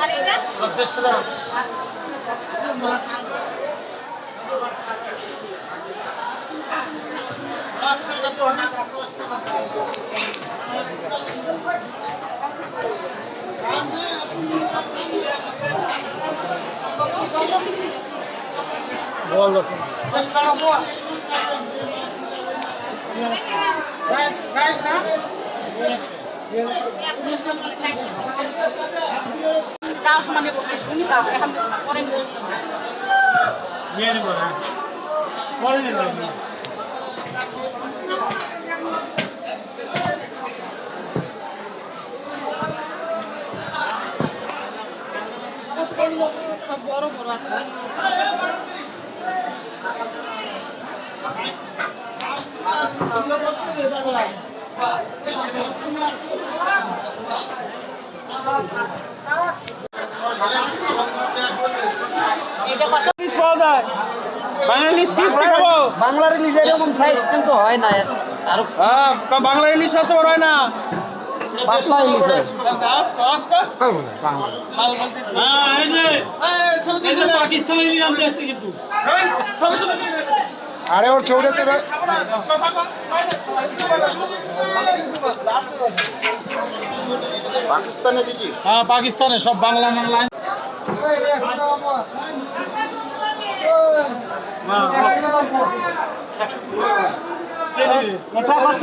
আর এটা বল আছে বড় বড় আছে এটা কত ইলিশ পাওয়া যায় বাংলা ইলিশ কি খাব বাংলার ইলিশ এরকম সাইজ কিন্তু হয় না। আর হ্যাঁ বাংলা ইলিশ অত বড় হয় না। পাতলা ইলিশ হয়। হ্যাঁ ইলিশ আনতে আসছে কিন্তু। আরে ওর চৌড়াতে পাকিস্তানে হ্যাঁ পাকিস্তানে সব বাংলা বাংলা এটা কত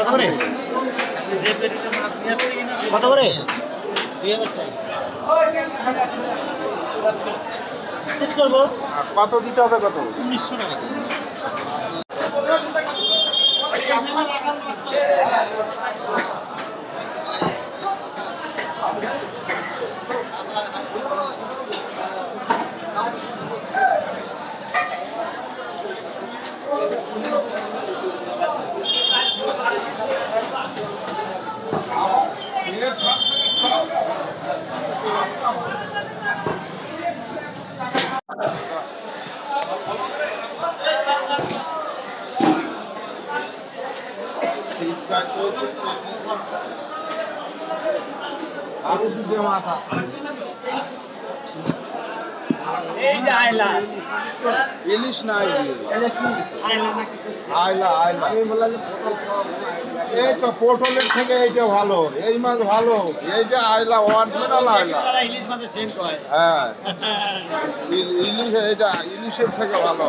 কত করে? কত দিতে হবে কত উনিশশো টাকা আরও দুটো মাছ আছে ইলিশ না আইলা আইলা এই তো পটলের থেকে এইটা ভালো এই মাছ ভালো এই যে আইলা অরিজিনাল আইলা হয়। হ্যাঁ। ইলিশ এটা ইলিশের থেকে ভালো।